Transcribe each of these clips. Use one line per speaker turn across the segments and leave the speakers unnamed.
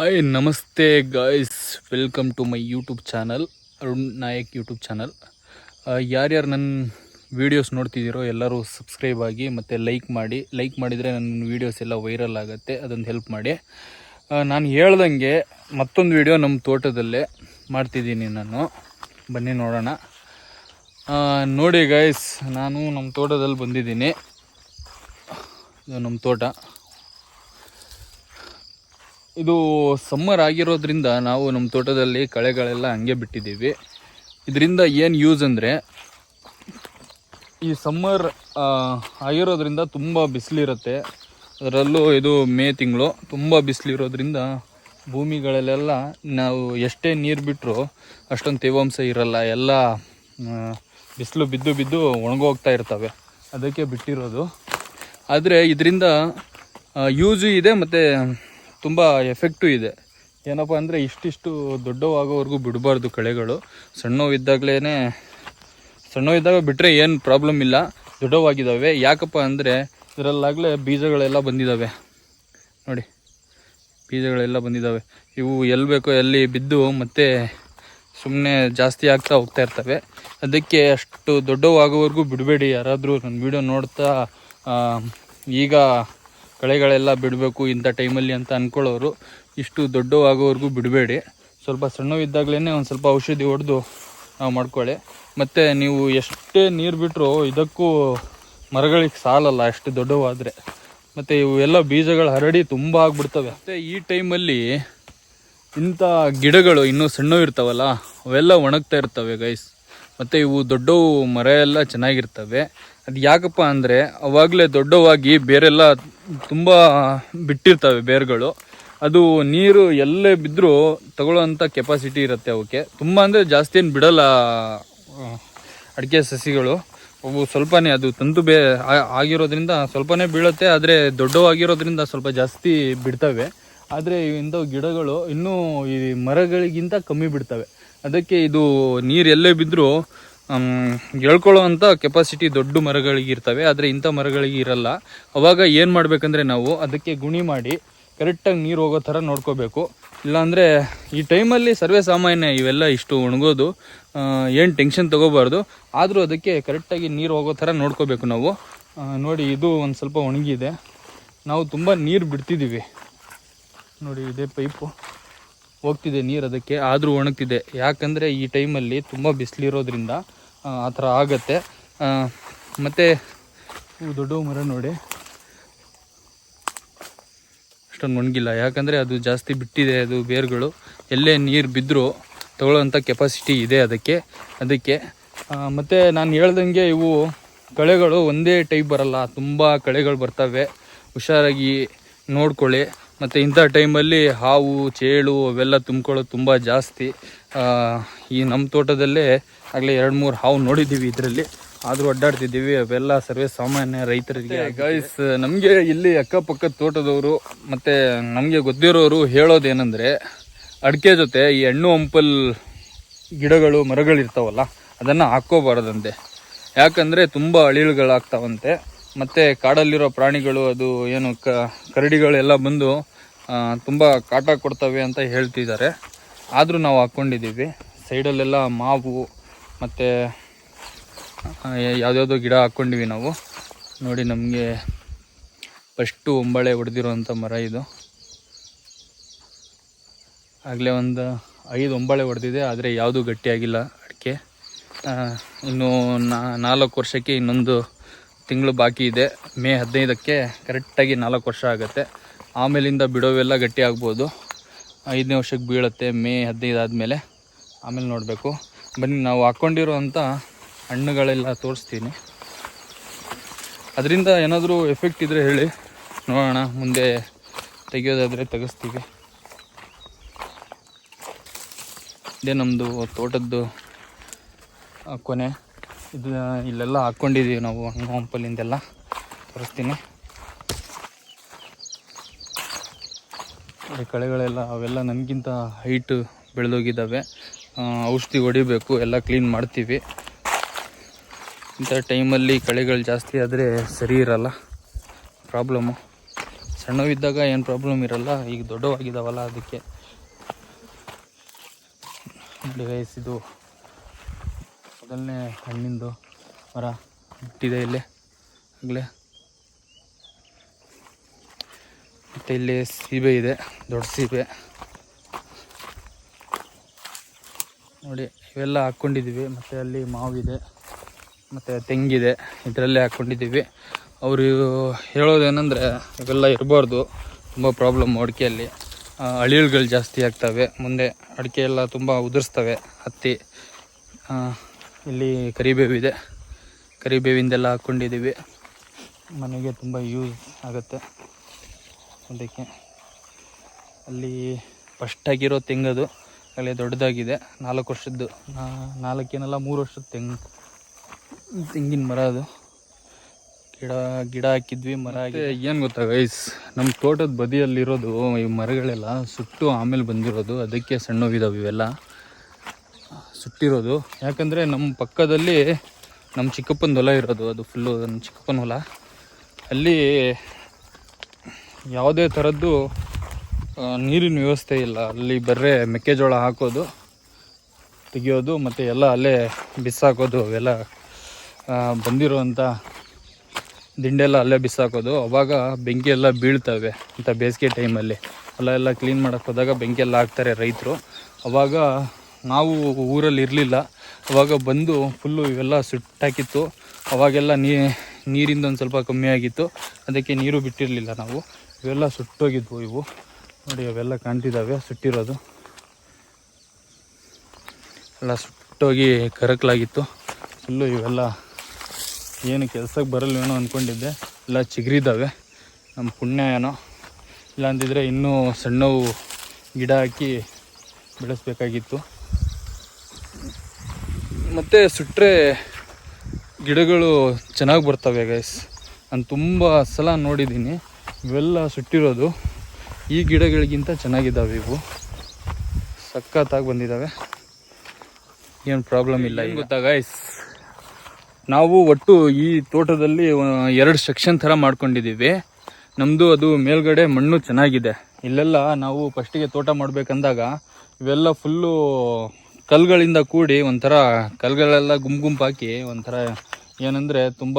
Hi ನಮಸ್ತೆ guys welcome to my YouTube channel Arun Nayak YouTube channel ಯಾರ್ಯಾರು ನನ್ನ videos ನೋಡ್ತಿದ್ದೀರೋ ಎಲ್ಲರೂ ಸಬ್ಸ್ಕ್ರೈಬ್ ಆಗಿ ಮತ್ತು ಲೈಕ್ ಮಾಡಿ ಲೈಕ್ ಮಾಡಿದರೆ ನನ್ನ ವೀಡಿಯೋಸ್ ಎಲ್ಲ ವೈರಲ್ ಆಗುತ್ತೆ, ಅದೊಂದು ಹೆಲ್ಪ್ ಮಾಡಿ. ನಾನು ಹೇಳ್ದಂಗೆ ಮತ್ತೊಂದು ವೀಡಿಯೋ ನಮ್ಮ ತೋಟದಲ್ಲೇ ಮಾಡ್ತಿದ್ದೀನಿ ನಾನು. ಬನ್ನಿ ನೋಡೋಣ. ನೋಡಿ ಗಾಯ್ಸ್ ನಾನು ನಮ್ಮ ತೋಟದಲ್ಲಿ ಬಂದಿದ್ದೀನಿ. ಇದು ನಮ್ಮ ತೋಟ. ಇದು ಸಮ್ಮರ್ ಆಗಿರೋದ್ರಿಂದ ನಾವು ನಮ್ಮ ತೋಟದಲ್ಲಿ ಕಳೆಗಳೆಲ್ಲ ಹಂಗೆ ಬಿಟ್ಟಿದ್ದೀವಿ. ಇದರಿಂದ ಏನು ಯೂಸ್ ಅಂದರೆ ಈ ಸಮ್ಮರ್ ಆಗಿರೋದ್ರಿಂದ ತುಂಬ ಬಿಸಿಲಿರುತ್ತೆ. ಅದರಲ್ಲೂ ಇದು ಮೇ ತಿಂಗಳು ತುಂಬ ಬಿಸಿಲಿರೋದ್ರಿಂದ ಭೂಮಿಗಳಲ್ಲೆಲ್ಲ ನಾವು ಎಷ್ಟೇ ನೀರು ಬಿಟ್ಟರು ಅಷ್ಟೊಂದು ತೇವಾಂಶ ಇರಲ್ಲ. ಎಲ್ಲ ಬಿಸಿಲು ಬಿದ್ದು ಬಿದ್ದು ಒಣಗೋಗ್ತಾ ಇರ್ತವೆ. ಅದಕ್ಕೆ ಬಿಟ್ಟಿರೋದು. ಆದರೆ ಇದರಿಂದ ಯೂಸು ಇದೆ ಮತ್ತು ತುಂಬ ಎಫೆಕ್ಟು ಇದೆ. ಏನಪ್ಪ ಅಂದರೆ ಇಷ್ಟಿಷ್ಟು ದೊಡ್ಡವಾಗೋವರೆಗೂ ಬಿಡಬಾರ್ದು ಕಳೆಗಳು. ಸಣ್ಣವಿದ್ದಾಗಲೇ ಸಣ್ಣವಿದ್ದಾಗ ಬಿಟ್ಟರೆ ಏನು ಪ್ರಾಬ್ಲಮ್ ಇಲ್ಲ. ದೊಡ್ಡವಾಗಿದ್ದಾವೆ ಯಾಕಪ್ಪ ಅಂದರೆ ಇದರಲ್ಲಾಗಲೇ ಬೀಜಗಳೆಲ್ಲ ಬಂದಿದ್ದಾವೆ ನೋಡಿ, ಬೀಜಗಳೆಲ್ಲ ಬಂದಿದ್ದಾವೆ ಇವು ಎಲ್ಲಿ ಬೇಕೋ ಎಲ್ಲಿ ಬಿದ್ದು ಮತ್ತೆ ಸುಮ್ಮನೆ ಜಾಸ್ತಿ ಆಗ್ತಾ ಹೋಗ್ತಾ ಇರ್ತವೆ. ಅದಕ್ಕೆ ಅಷ್ಟು ದೊಡ್ಡವಾಗೋವರೆಗೂ ಬಿಡಬೇಡಿ. ಯಾರಾದರೂ ನನ್ನ ವಿಡಿಯೋ ನೋಡ್ತಾ ಈಗ ಕಳೆಗಳೆಲ್ಲ ಬಿಡಬೇಕು ಇಂಥ ಟೈಮಲ್ಲಿ ಅಂತ ಅಂದ್ಕೊಳ್ಳೋರು ಇಷ್ಟು ದೊಡ್ಡವಾಗೋವರೆಗೂ ಬಿಡಬೇಡಿ. ಸ್ವಲ್ಪ ಸಣ್ಣವಿದ್ದಾಗಲೇ ಒಂದು ಸ್ವಲ್ಪ ಔಷಧಿ ಹೊಡೆದು ನಾವು ಮಾಡ್ಕೊಳ್ಳಿ. ಮತ್ತು ನೀವು ಎಷ್ಟೇ ನೀರು ಬಿಟ್ಟರು ಇದಕ್ಕೂ ಮರಗಳಿಗೆ ಸಾಲಲ್ಲ, ಅಷ್ಟು ದೊಡ್ಡವಾದರೆ. ಮತ್ತು ಇವೆಲ್ಲ ಬೀಜಗಳು ಹರಡಿ ತುಂಬ ಆಗ್ಬಿಡ್ತವೆ. ಮತ್ತು ಈ ಟೈಮಲ್ಲಿ ಇಂಥ ಗಿಡಗಳು ಇನ್ನೂ ಸಣ್ಣವು ಇರ್ತಾವಲ್ಲ, ಅವೆಲ್ಲ ಒಣಗ್ತಾ ಇರ್ತವೆ ಗೈಸ್ ಮತ್ತು ಇವು ದೊಡ್ಡವು ಮರ ಎಲ್ಲ ಚೆನ್ನಾಗಿರ್ತವೆ. ಅದು ಯಾಕಪ್ಪ ಅಂದರೆ ಅವಾಗಲೇ ದೊಡ್ಡವಾಗಿ ಬೇರೆಲ್ಲ ತುಂಬ ಬಿಟ್ಟಿರ್ತವೆ ಬೇರುಗಳು. ಅದು ನೀರು ಎಲ್ಲೇ ಬಿದ್ದರೂ ತಗೊಳ್ಳೋವಂಥ ಕೆಪಾಸಿಟಿ ಇರುತ್ತೆ ಅವಕ್ಕೆ. ತುಂಬ ಅಂದರೆ ಜಾಸ್ತಿ ಏನು ಬಿಡಲ್ಲ ಅಡಿಕೆ ಸಸಿಗಳು. ಅವು ಸ್ವಲ್ಪನೇ ಅದು ತಂತು ಬೇ ಆಗಿರೋದ್ರಿಂದ ಸ್ವಲ್ಪನೇ ಬೀಳುತ್ತೆ, ಆದರೆ ದೊಡ್ಡವಾಗಿರೋದ್ರಿಂದ ಸ್ವಲ್ಪ ಜಾಸ್ತಿ ಬಿಡ್ತವೆ. ಆದರೆ ಇಂಥವು ಗಿಡಗಳು ಇನ್ನೂ ಈ ಮರಗಳಿಗಿಂತ ಕಮ್ಮಿ ಬಿಡ್ತವೆ. ಅದಕ್ಕೆ ಇದು ನೀರು ಎಲ್ಲೇ ಬಿದ್ದರೂ ಎಳ್ಕೊಳ್ಳೋ ಅಂಥ ಕೆಪಾಸಿಟಿ ದೊಡ್ಡ ಮರಗಳಿಗೆ ಇರ್ತವೆ. ಆದರೆ ಇಂಥ ಮರಗಳಿಗೆ ಇರಲ್ಲ. ಅವಾಗ ಏನು ಮಾಡಬೇಕಂದ್ರೆ ನಾವು ಅದಕ್ಕೆ ಗುಣಿ ಮಾಡಿ ಕರೆಕ್ಟಾಗಿ ನೀರು ಹೋಗೋ ಥರ ನೋಡ್ಕೋಬೇಕು. ಇಲ್ಲಾಂದರೆ ಈ ಟೈಮಲ್ಲಿ ಸರ್ವೇ ಸಾಮಾನ್ಯ ಇವೆಲ್ಲ ಇಷ್ಟು ಒಣಗೋದು ಏನು ಟೆನ್ಷನ್ ತೊಗೋಬಾರ್ದು. ಆದರೂ ಅದಕ್ಕೆ ಕರೆಕ್ಟಾಗಿ ನೀರು ಹೋಗೋ ಥರ ನೋಡ್ಕೋಬೇಕು ನಾವು. ನೋಡಿ, ಇದು ಒಂದು ಸ್ವಲ್ಪ ಒಣಗಿದೆ. ನಾವು ತುಂಬ ನೀರು ಬಿಡ್ತಿದ್ದೀವಿ ನೋಡಿ, ಇದೇ ಪೈಪು ಹೋಗ್ತಿದೆ ನೀರು ಅದಕ್ಕೆ, ಆದರೂ ಒಣಗ್ತಿದೆ. ಯಾಕಂದರೆ ಈ ಟೈಮಲ್ಲಿ ತುಂಬ ಬಿಸಿಲಿರೋದ್ರಿಂದ, ಆ ಥರ ಆಗತ್ತೆ. ಮತ್ತು ದೊಡ್ಡ ಮರ ನೋಡಿ. ಅಷ್ಟೊಂದು ಒಣಗಿಲ್ಲ. ಯಾಕಂದರೆ ಅದು ಜಾಸ್ತಿ ಬಿಟ್ಟಿದೆ, ಅದು ಬೇರುಗಳು. ಎಲ್ಲೇ ನೀರು ಬಿದ್ದರೂ ತಗೊಳ್ಳೋಂಥ ಕೆಪಾಸಿಟಿ ಇದೆ ಅದಕ್ಕೆ ಅದಕ್ಕೆ. ಮತ್ತೆ ನಾನು ಹೇಳ್ದಂಗೆ ಇವು ಕಳೆಗಳು ಒಂದೇ ಟೈಪ್ ಬರಲ್ಲ. ತುಂಬ ಕಳೆಗಳು ಬರ್ತವೆ. ಹುಷಾರಾಗಿ ನೋಡ್ಕೊಳ್ಳಿ. ಮತ್ತು ಇಂಥ ಟೈಮಲ್ಲಿ ಹಾವು ಚೇಳು ಅವೆಲ್ಲ ತುಂಬ್ಕೊಳ್ಳೋದು ತುಂಬ ಜಾಸ್ತಿ. ಈ ನಮ್ಮ ತೋಟದಲ್ಲೇ ಆಗಲೇ ಎರಡು ಮೂರು ಹಾವು ನೋಡಿದ್ದೀವಿ ಇದರಲ್ಲಿ. ಆದರೂ ಅಡ್ಡಾಡ್ತಿದ್ದೀವಿ ಅವೆಲ್ಲ ಸರ್ವೇ ಸಾಮಾನ್ಯ ರೈತರಿಗೆ ಗೈಸ್ ನಮಗೆ ಇಲ್ಲಿ ಅಕ್ಕಪಕ್ಕದ ತೋಟದವರು ಮತ್ತು ನಮಗೆ ಗೊತ್ತಿರೋರು ಹೇಳೋದೇನೆಂದರೆ ಅಡಿಕೆ ಜೊತೆ ಈ ಹಣ್ಣು ಹಂಪಲ್ ಗಿಡಗಳು ಮರಗಳಿರ್ತಾವಲ್ಲ ಅದನ್ನು ಹಾಕ್ಕೋಬಾರ್ದಂತೆ. ಯಾಕಂದರೆ ತುಂಬ ಅಳಿಲುಗಳಾಗ್ತಾವಂತೆ. ಮತ್ತು ಕಾಡಲ್ಲಿರೋ ಪ್ರಾಣಿಗಳು, ಅದು ಏನು ಕರಡಿಗಳೆಲ್ಲ ಬಂದು ತುಂಬ ಕಾಟ ಕೊಡ್ತವೆ ಅಂತ ಹೇಳ್ತಿದ್ದಾರೆ. ಆದರೂ ನಾವು ಹಾಕ್ಕೊಂಡಿದ್ದೀವಿ ಸೈಡಲ್ಲೆಲ್ಲ ಮಾವು, ಮತ್ತು ಯಾವುದ್ಯಾವುದೋ ಗಿಡ ಹಾಕ್ಕೊಂಡಿವಿ ನಾವು. ನೋಡಿ ನಮಗೆ ಫಸ್ಟು ಒಂಬಳೆ ಹೊಡೆದಿರೋವಂಥ ಮರ ಇದು. ಆಗಲೇ ಒಂದು ಐದು ಒಂಬಳೆ ಹೊಡೆದಿದೆ, ಆದರೆ ಯಾವುದೂ ಗಟ್ಟಿಯಾಗಿಲ್ಲ ಅಡಿಕೆ. ಇನ್ನೂ ನಾಲ್ಕು ವರ್ಷಕ್ಕೆ ಇನ್ನೊಂದು ತಿಂಗಳು ಬಾಕಿ ಇದೆ. ಮೇ ಹದಿನೈದಕ್ಕೆ ಕರೆಕ್ಟಾಗಿ ನಾಲ್ಕು ವರ್ಷ ಆಗುತ್ತೆ. ಆಮೇಲಿಂದ ಬಿಡೋವೆಲ್ಲ ಗಟ್ಟಿ ಆಗ್ಬೋದು. ಐದನೇ ವರ್ಷಕ್ಕೆ ಬೀಳುತ್ತೆ ಮೇ ಹದಿನೈದು ಆದಮೇಲೆ. ಆಮೇಲೆ ನೋಡಬೇಕು. ಬನ್ನಿ, ನಾವು ಹಾಕ್ಕೊಂಡಿರೋವಂಥ ಹಣ್ಣುಗಳೆಲ್ಲ ತೋರಿಸ್ತೀನಿ. ಅದರಿಂದ ಏನಾದರೂ ಎಫೆಕ್ಟ್ ಇದ್ದರೆ ಹೇಳಿ. ನೋಡೋಣ, ಮುಂದೆ ತೆಗೆಯೋದಾದರೆ ತೆಗೆಸ್ತೀವಿ. ಇದೇ ನಮ್ಮದು ತೋಟದ್ದು ಕೊನೆ. ಇದು ಇಲ್ಲೆಲ್ಲ ಹಾಕ್ಕೊಂಡಿದ್ದೀವಿ ನಾವು ಹಣ್ಣು ಹಂಪಲಿಂದೆಲ್ಲ ತೋರಿಸ್ತೀನಿ. ಕಳೆಗಳೆಲ್ಲ ಅವೆಲ್ಲ ನನಗಿಂತ ಹೈಟ್ ಬೆಳೆದೋಗಿದ್ದಾವೆ. ಔಷಧಿ ಹೊಡಿಬೇಕು, ಎಲ್ಲ ಕ್ಲೀನ್ ಮಾಡ್ತೀವಿ. ಇಂಥ ಟೈಮಲ್ಲಿ ಕಳೆಗಳು ಜಾಸ್ತಿ ಆದರೆ ಸರಿ ಇರಲ್ಲ. ಪ್ರಾಬ್ಲಮ್ಮು ಸಣ್ಣವಿದ್ದಾಗ ಏನು ಪ್ರಾಬ್ಲಮ್ ಇರಲ್ಲ, ಈಗ ದೊಡ್ಡವಾಗಿದ್ದಾವಲ್ಲ ಅದಕ್ಕೆ. ನೋಡಿ ಇದು ಮೊದಲನೇ ಹಣ್ಣಿಂದು ಮರ ಇಟ್ಟಿದೆ ಇಲ್ಲಿ. ಆಗಲೇ. ಮತ್ತು ಇಲ್ಲಿ ಸೀಬೆ ಇದೆ, ದೊಡ್ಡ ಸೀಬೆ. ನೋಡಿ, ಇವೆಲ್ಲ ಹಾಕ್ಕೊಂಡಿದ್ದೀವಿ. ಮತ್ತು ಅಲ್ಲಿ ಮಾವಿದೆ, ಮತ್ತು ತೆಂಗಿದೆ, ಇದರಲ್ಲೇ ಹಾಕ್ಕೊಂಡಿದ್ದೀವಿ. ಅವರು ಹೇಳೋದೇನೆಂದರೆ, ಇವೆಲ್ಲ ಇರಬಾರ್ದು. ತುಂಬ ಪ್ರಾಬ್ಲಮ್ ಅಡಿಕೆಯಲ್ಲಿ. ಅಳಿಳುಗಳು ಜಾಸ್ತಿ ಆಗ್ತವೆ. ಮುಂದೆ ಅಡಿಕೆ ಎಲ್ಲ ತುಂಬ ಉದುರಿಸ್ತವೆ, ಹತ್ತಿ. ಇಲ್ಲಿ ಕರಿಬೇವಿದೆ ಕರಿಬೇವಿಂದೆಲ್ಲ ಹಾಕ್ಕೊಂಡಿದ್ದೀವಿ ಮನೆಗೆ ತುಂಬ ಯೂಸ್ ಆಗುತ್ತೆ. ಅದಕ್ಕೆ ಅಲ್ಲಿ ಫಸ್ಟಾಗಿರೋ ತೆಂಗದು ಅಲ್ಲಿ ದೊಡ್ಡದಾಗಿದೆ. ನಾಲ್ಕು ವರ್ಷದ್ದು ನಾ- ನಾಲ್ಕೇನಲ್ಲ ಮೂರು ವರ್ಷದ ತೆಂಗು ತೆಂಗಿನ ಮರ ಅದು. ಗಿಡ ಗಿಡ ಹಾಕಿದ್ವಿ ಮರ ಏನು ಗೊತ್ತಾ ಗೈಸ್ ನಮ್ಮ ತೋಟದ ಬದಿಯಲ್ಲಿರೋದು ಈ ಮರಗಳೆಲ್ಲ ಸುಟ್ಟು ಆಮೇಲೆ ಬಂದಿರೋದು. ಅದಕ್ಕೆ ಸಣ್ಣವಿದಾವೆ ಇವೆಲ್ಲ. ಸುಟ್ಟಿರೋದು. ಯಾಕಂದರೆ ನಮ್ಮ ಪಕ್ಕದಲ್ಲಿ ನಮ್ಮ ಚಿಕ್ಕಪ್ಪನ ಹೊಲ ಇರೋದು, ಅದು ಫುಲ್ಲು ನಮ್ಮ ಚಿಕ್ಕಪ್ಪನ ಹೊಲ. ಅಲ್ಲಿ ಯಾವುದೇ ಥರದ್ದು ನೀರಿನ ವ್ಯವಸ್ಥೆ ಇಲ್ಲ. ಅಲ್ಲಿ ಬರ್ರೆ ಮೆಕ್ಕೆಜೋಳ ಹಾಕೋದು, ತೆಗಿಯೋದು, ಮತ್ತು ಎಲ್ಲ ಅಲ್ಲೇ ಬಿಸಾಕೋದು, ಅವೆಲ್ಲ ಬಂದಿರುವಂಥ ದಿಂಡೆಲ್ಲ ಅಲ್ಲೇ ಬಿಸಾಕೋದು. ಅವಾಗ ಬೆಂಕಿ ಎಲ್ಲ ಬೀಳ್ತವೆ ಅಂತ ಬೇಸಿಗೆ ಟೈಮಲ್ಲಿ ಹೊಲ ಎಲ್ಲ ಕ್ಲೀನ್ ಮಾಡೋಕ್ಕೆ ಹೋದಾಗ ಬೆಂಕಿ ಎಲ್ಲ ಹಾಕ್ತಾರೆ ರೈತರು. ಅವಾಗ ನಾವು ಊರಲ್ಲಿ ಇರಲಿಲ್ಲ. ಅವಾಗ ಬಂದು ಫುಲ್ಲು ಇವೆಲ್ಲ ಸುಟ್ಟಾಕಿತ್ತು. ಅವಾಗೆಲ್ಲ ನೀರಿಂದ ಒಂದು ಸ್ವಲ್ಪ ಕಮ್ಮಿ ಆಗಿತ್ತು. ಅದಕ್ಕೆ ನೀರು ಬಿಟ್ಟಿರಲಿಲ್ಲ ನಾವು. ಇವೆಲ್ಲ ಸುಟ್ಟೋಗಿದ್ವು ಇವು. ನೋಡಿ ಅವೆಲ್ಲ ಕಾಣ್ತಿದ್ದಾವೆ ಸುಟ್ಟಿರೋದು. ಎಲ್ಲ ಸುಟ್ಟೋಗಿ ಕರಕಲಾಗಿತ್ತು. ಫುಲ್ಲು ಇವೆಲ್ಲ ಏನು ಕೆಲ್ಸಕ್ಕೆ ಬರಲ್ವೇನೋ ಅಂದ್ಕೊಂಡಿದ್ದೆ ಎಲ್ಲ ಚಿಗುರಿದ್ದಾವೆ ನಮ್ಮ ಪುಣ್ಯ ಏನೋ ಇಲ್ಲ ಅಂದಿದ್ರೆ ಇನ್ನೂ ಸಣ್ಣವು ಗಿಡ ಹಾಕಿ ಬೆಳೆಸ್ಬೇಕಾಗಿತ್ತು. ಮತ್ತು ಸುಟ್ಟರೆ ಗಿಡಗಳು ಚೆನ್ನಾಗಿ ಬರ್ತವೆ ಗೈಸ್ ನಾನು ತುಂಬ ಸಲ ನೋಡಿದ್ದೀನಿ ಇವೆಲ್ಲ ಸುಟ್ಟಿರೋದು. ಈ ಗಿಡಗಳಿಗಿಂತ ಚೆನ್ನಾಗಿದ್ದಾವೆ ಇವು. ಸಖತ್ತಾಗಿ ಬಂದಿದ್ದಾವೆ ಏನು ಪ್ರಾಬ್ಲಮ್ ಇಲ್ಲ ಈಗ. ಗೊತ್ತಾ ಗೈಸ್ ನಾವು ಒಟ್ಟು ಈ ತೋಟದಲ್ಲಿ ಎರಡು ಸೆಕ್ಷನ್ ಥರ ಮಾಡ್ಕೊಂಡಿದ್ದೀವಿ ನಮ್ಮದು ಅದು ಮೇಲ್ಗಡೆ ಮಣ್ಣು ಚೆನ್ನಾಗಿದೆ. ಇಲ್ಲೆಲ್ಲ ನಾವು ಫಸ್ಟಿಗೆ ತೋಟ ಮಾಡಬೇಕಂದಾಗ ಇವೆಲ್ಲ ಫುಲ್ಲು ಕಲ್ಗಳಿಂದ ಕೂಡಿ ಒಂಥರ ಕಲ್ಗಳೆಲ್ಲ ಗುಂಪು ಗುಂಪು ಹಾಕಿ ಒಂಥರ ಏನಂದರೆ ತುಂಬ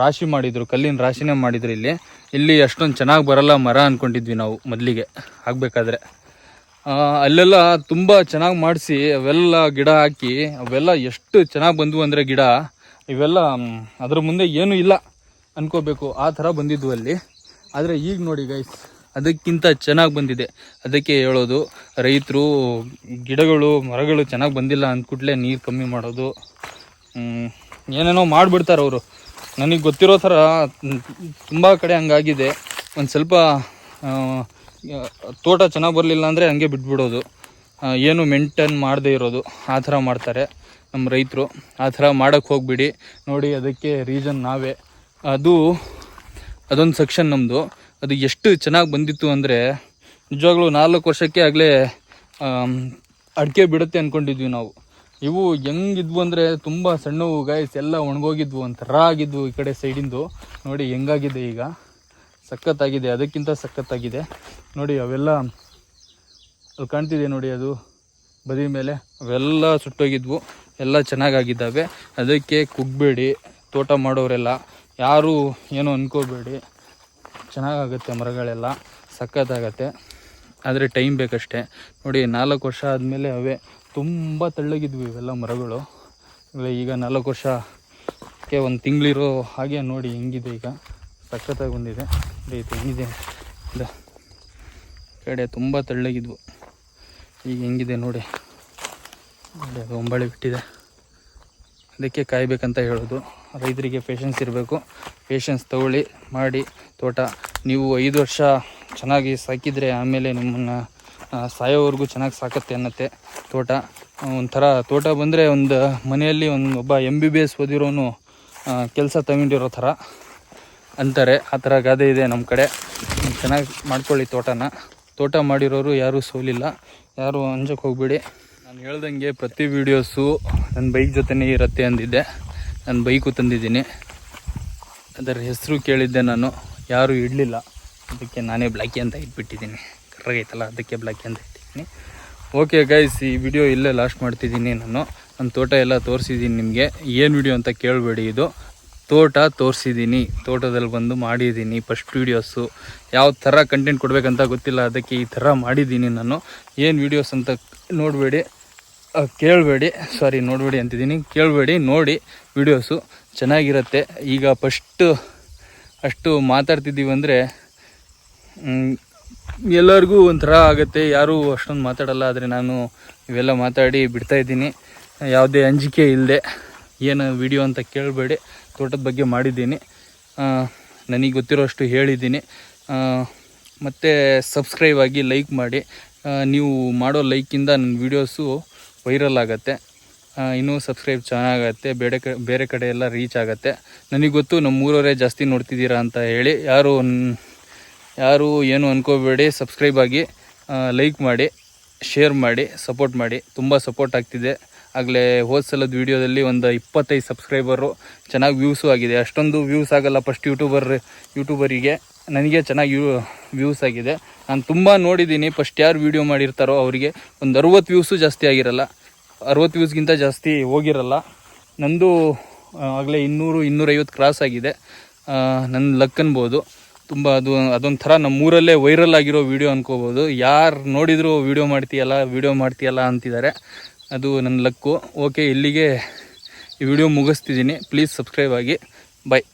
ರಾಶಿ ಮಾಡಿದರು, ಕಲ್ಲಿನ ರಾಶಿನೇ ಮಾಡಿದ್ರು ಇಲ್ಲಿ. ಇಲ್ಲಿ ಅಷ್ಟೊಂದು ಚೆನ್ನಾಗಿ ಬರಲ್ಲ ಮರ ಅಂದ್ಕೊಂಡಿದ್ವಿ ನಾವು ಮೊದಲಿಗೆ, ಆಗಬೇಕಾದ್ರೆ. ಅಲ್ಲೆಲ್ಲ ತುಂಬ ಚೆನ್ನಾಗಿ ಮಾಡಿಸಿ ಅವೆಲ್ಲ ಗಿಡ ಹಾಕಿ, ಅವೆಲ್ಲ ಎಷ್ಟು ಚೆನ್ನಾಗಿ ಬಂದವು ಅಂದರೆ ಗಿಡ, ಇವೆಲ್ಲ ಅದ್ರ ಮುಂದೆ ಏನೂ ಇಲ್ಲ ಅನ್ಕೋಬೇಕು. ಆ ಥರ ಬಂದಿದ್ವು ಅಲ್ಲಿ. ಆದರೆ ಈಗ ನೋಡಿ ಗೈಸ್ ಅದಕ್ಕಿಂತ ಚೆನ್ನಾಗಿ ಬಂದಿದೆ. ಅದಕ್ಕೆ ಹೇಳೋದು, ರೈತರು ಗಿಡಗಳು, ಮರಗಳು ಚೆನ್ನಾಗಿ ಬಂದಿಲ್ಲ ಅಂದ್ಕೂಡ್ಲೆ ನೀರು ಕಮ್ಮಿ ಮಾಡೋದು. ಏನೇನೋ ಮಾಡಿಬಿಡ್ತಾರೆ ಅವರು. ನನಗೆ ಗೊತ್ತಿರೋ ಥರ ತುಂಬ ಕಡೆ ಹಂಗಾಗಿದೆ. ಒಂದು ಸ್ವಲ್ಪ ತೋಟ ಚೆನ್ನಾಗಿ ಬರಲಿಲ್ಲ ಅಂದರೆ ಹಂಗೆ ಬಿಟ್ಬಿಡೋದು. ಏನು ಮೇಂಟೈನ್ ಮಾಡದೇ ಇರೋದು. ಆ ಥರ ಮಾಡ್ತಾರೆ ನಮ್ಮ ರೈತರು. ಆ ಥರ ಮಾಡೋಕ್ಕೆ ಹೋಗ್ಬಿಡಿ. ನೋಡಿ, ಅದಕ್ಕೆ ರೀಸನ್ ನಾವೇ. ಅದು, ಅದೊಂದು ಸೆಕ್ಷನ್ ನಮ್ಮದು ಅದು ಎಷ್ಟು ಚೆನ್ನಾಗಿ ಬಂದಿತ್ತು ಅಂದರೆ ನಿಜವಾಗ್ಲೂ ನಾಲ್ಕು ವರ್ಷಕ್ಕೆ ಆಗಲೇ ಅಡಿಕೆ ಬಿಡುತ್ತೆ ಅಂದ್ಕೊಂಡಿದ್ವಿ ನಾವು. ಇವು ಹೆಂಗಿದ್ವು ಅಂದರೆ ತುಂಬ ಸಣ್ಣವು ಗಾಯಸ್ ಎಲ್ಲ ಒಣಗೋಗಿದ್ವು ಒಂಥರ ಆಗಿದ್ವು ಈ ಕಡೆ ಸೈಡಿಂದು ನೋಡಿ ಹೆಂಗಾಗಿದೆ ಈಗ. ಸಖತ್ತಾಗಿದೆ, ಅದಕ್ಕಿಂತ ಸಖತ್ತಾಗಿದೆ. ನೋಡಿ ಅವೆಲ್ಲ, ಅಲ್ಲಿ ಕಾಣ್ತಿದೆ ನೋಡಿ ಅದು, ಬದಿ ಮೇಲೆ. ಅವೆಲ್ಲ ಸುಟ್ಟೋಗಿದ್ವು, ಎಲ್ಲ ಚೆನ್ನಾಗಾಗಿದ್ದಾವೆ. ಅದಕ್ಕೆ ಕುಗ್ಬೇಡಿ, ತೋಟ ಮಾಡೋರೆಲ್ಲ. ಯಾರೂ ಏನೂ ಅನ್ಕೋಬೇಡಿ. ಚೆನ್ನಾಗಾಗುತ್ತೆ ಮರಗಳೆಲ್ಲ ಸಖತ್ತಾಗತ್ತೆ ಆದರೆ ಟೈಮ್ ಬೇಕಷ್ಟೇ. ನೋಡಿ, ನಾಲ್ಕು ವರ್ಷ ಆದಮೇಲೆ ಅವೇ ತುಂಬ ತಳ್ಳಗಿದ್ವಿ ಇವೆಲ್ಲ ಮರಗಳು. ಈಗ ನಾಲ್ಕು ವರ್ಷಕ್ಕೆ ಒಂದು ತಿಂಗಳಿರೋ ಹಾಗೆ ನೋಡಿ ಹೆಂಗಿದೆ ಈಗ. ಸಖತ್ತಾಗಿ ಬಂದಿದೆ. ಹೆಂಗಿದೆ ಕಡೆ ತುಂಬ ತಳ್ಳಗಿದ್ವು. ಈಗ ಹೆಂಗಿದೆ ನೋಡಿ. ನೋಡಿ, ಅದು ಒಂಬಳೆ ಬಿಟ್ಟಿದೆ. ಅದಕ್ಕೆ ಕಾಯಬೇಕಂತ ಹೇಳೋದು. ರೈತರಿಗೆ ಪೇಷನ್ಸ್ ಇರಬೇಕು. ಪೇಷನ್ಸ್ ತಗೊಳ್ಳಿ, ಮಾಡಿ ತೋಟ. ನೀವು ಐದು ವರ್ಷ ಚೆನ್ನಾಗಿ ಸಾಕಿದರೆ ಆಮೇಲೆ ನಿಮ್ಮನ್ನು ಸಾಯೋವರೆಗೂ ಚೆನ್ನಾಗಿ ಸಾಕತ್ತೆ ಅನ್ನತ್ತೆ ತೋಟ. ಒಂಥರ ತೋಟ ಬಂದರೆ ಒಂದು ಮನೆಯಲ್ಲಿ ಒಂದು ಒಬ್ಬ ಎಂ ಬಿ ಬಿ ಎಸ್ ಓದಿರೋನು ಕೆಲಸ ತಗೊಂಡಿರೋ ಥರ ಅಂತಾರೆ. ಆ ಥರ ಗಾದೆ ಇದೆ ನಮ್ಮ ಕಡೆ. ಚೆನ್ನಾಗಿ ಮಾಡ್ಕೊಳ್ಳಿ ತೋಟನ. ತೋಟ ಮಾಡಿರೋರು ಯಾರೂ ಸೋಲಿಲ್ಲ. ಯಾರೂ ಅಂಜಕ್ಕೆ ಹೋಗಬೇಡಿ. ನಾನು ಹೇಳ್ದಂಗೆ ಪ್ರತಿ ವೀಡಿಯೋಸು ನನ್ನ ಬೈಕ್ ಜೊತೆನೇ ಇರುತ್ತೆ ಅಂದಿದ್ದೆ. ನಾನು ಬೈಕು ತಂದಿದ್ದೀನಿ. ಅದರ ಹೆಸರು ಕೇಳಿದ್ದೆ ನಾನು. ಯಾರೂ ಇಡಲಿಲ್ಲ. ಅದಕ್ಕೆ ನಾನೇ ಬ್ಲ್ಯಾಕಿ ಅಂತ ಇಟ್ಬಿಟ್ಟಿದ್ದೀನಿ. ಕರ್ರಾಗೈತಲ್ಲ ಅದಕ್ಕೆ ಬ್ಲ್ಯಾಕಿ ಅಂತ ಇಟ್ಟಿದ್ದೀನಿ ಓಕೆ ಗೈಸ್ ಈ ವಿಡಿಯೋ ಇಲ್ಲೇ ಲಾಸ್ಟ್ ಮಾಡ್ತಿದ್ದೀನಿ ನಾನು. ನನ್ನ ತೋಟ ಎಲ್ಲ ತೋರಿಸಿದ್ದೀನಿ ನಿಮಗೆ. ಏನು ವಿಡಿಯೋ ಅಂತ ಕೇಳಬೇಡಿ ಇದು. ತೋಟ ತೋರಿಸಿದ್ದೀನಿ. ತೋಟದಲ್ಲಿ ಬಂದು ಮಾಡಿದ್ದೀನಿ ಫಸ್ಟ್ ವೀಡಿಯೋಸು ಯಾವ ಥರ ಕಂಟೆಂಟ್ ಕೊಡಬೇಕಂತ ಗೊತ್ತಿಲ್ಲ, ಅದಕ್ಕೆ ಈ ಥರ ಮಾಡಿದ್ದೀನಿ ನಾನು. ಏನು ವೀಡಿಯೋಸ್ ಅಂತ ನೋಡಬೇಡಿ. ಕೇಳಬೇಡಿ. ಸಾರಿ ನೋಡಬೇಡಿ ಅಂತಿದ್ದೀನಿ. ಕೇಳಬೇಡಿ, ನೋಡಿ ವಿಡಿಯೋಸು ಚೆನ್ನಾಗಿರುತ್ತೆ. ಈಗ ಫಸ್ಟು ಅಷ್ಟು ಮಾತಾಡ್ತಿದ್ದೀವಿ ಅಂದರೆ ಎಲ್ಲರಿಗೂ ಒಂಥರ ಆಗುತ್ತೆ. ಯಾರೂ ಅಷ್ಟೊಂದು ಮಾತಾಡಲ್ಲ, ಆದರೆ ನಾನು ಇವೆಲ್ಲ ಮಾತಾಡಿ ಬಿಡ್ತಾ ಇದ್ದೀನಿ. ಯಾವುದೇ ಅಂಜಿಕೆ ಇಲ್ಲದೆ ಏನು ವಿಡಿಯೋ ಅಂತ ಕೇಳಬೇಡಿ. ತೋಟದ ಬಗ್ಗೆ ಮಾಡಿದ್ದೀನಿ. ನನಗೆ ಗೊತ್ತಿರೋಷ್ಟು ಹೇಳಿದ್ದೀನಿ. ಮತ್ತು ಸಬ್ಸ್ಕ್ರೈಬ್ ಆಗಿ ಲೈಕ್ ಮಾಡಿ. ನೀವು ಮಾಡೋ ಲೈಕಿಂದ ನನ್ನ ವೀಡಿಯೋಸು ವೈರಲ್ ಆಗುತ್ತೆ. ಇನ್ನೂ ಸಬ್ಸ್ಕ್ರೈಬ್ ಚೆನ್ನಾಗತ್ತೆ ಬೇರೆ ಕ, ಬೇರೆ ಕಡೆ ಎಲ್ಲ ರೀಚ್ ಆಗುತ್ತೆ. ನನಗೆ ಗೊತ್ತು ನಮ್ಮ ಊರವರೇ ಜಾಸ್ತಿ ನೋಡ್ತಿದ್ದೀರಾ ಅಂತ ಹೇಳಿ, ಯಾರು ಯಾರು ಏನು ಅನ್ಕೋಬೇಡಿ ಸಬ್ಸ್ಕ್ರೈಬ್ ಆಗಿ ಲೈಕ್ ಮಾಡಿ ಶೇರ್ ಮಾಡಿ ಸಪೋರ್ಟ್ ಮಾಡಿ. ತುಂಬ ಸಪೋರ್ಟ್ ಆಗ್ತಿದೆ. ಆಗಲೇ ಹೋದ ಸಲದ ವೀಡಿಯೋದಲ್ಲಿ ಒಂದು ಇಪ್ಪತ್ತೈದು ಸಬ್ಸ್ಕ್ರೈಬರು ಚೆನ್ನಾಗಿ ವ್ಯೂಸು ಆಗಿದೆ. ಅಷ್ಟೊಂದು ವ್ಯೂಸ್ ಆಗಲ್ಲ ಫಸ್ಟ್ ಯೂಟ್ಯೂಬರ್ ಯೂಟ್ಯೂಬರಿಗೆ ನನಗೆ ಚೆನ್ನಾಗಿ ವ್ಯೂಸ್ ಆಗಿದೆ. ನಾನು ತುಂಬ ನೋಡಿದ್ದೀನಿ ಫಸ್ಟ್ ಯಾರು ವೀಡಿಯೋ ಮಾಡಿರ್ತಾರೋ ಅವರಿಗೆ. ಒಂದು ಅರುವತ್ತು ವ್ಯೂಸು ಜಾಸ್ತಿ ಆಗಿರಲ್ಲ. ಅರುವತ್ತು ವ್ಯೂಸ್ಗಿಂತ ಜಾಸ್ತಿ ಹೋಗಿರಲ್ಲ. ನಂದು ಆಗಲೇ ಇನ್ನೂರು, ಇನ್ನೂರೈವತ್ತು ಕ್ರಾಸ್ ಆಗಿದೆ. ನನ್ನ ಲಕ್ ಅನ್ಬೋದು. ತುಂಬ ಅದು, ಅದೊಂಥರ ನಮ್ಮೂರಲ್ಲೇ ವೈರಲ್ ಆಗಿರೋ ವೀಡಿಯೋ ಅನ್ಕೋಬೋದು. ಯಾರು ನೋಡಿದ್ರು ವೀಡಿಯೋ ಮಾಡ್ತೀಯಲ್ಲ ವೀಡಿಯೋ ಮಾಡ್ತೀಯಲ್ಲ ಅಂತಿದ್ದಾರೆ. ಅದು ನನ್ನ ಲಕ್ಕು ಓಕೆ ಇಲ್ಲಿಗೆ ಈ ವಿಡಿಯೋ ಮುಗಿಸ್ತಿದ್ದೀನಿ. ಪ್ಲೀಸ್ ಸಬ್ಸ್ಕ್ರೈಬ್ ಆಗಿ. ಬಾಯ್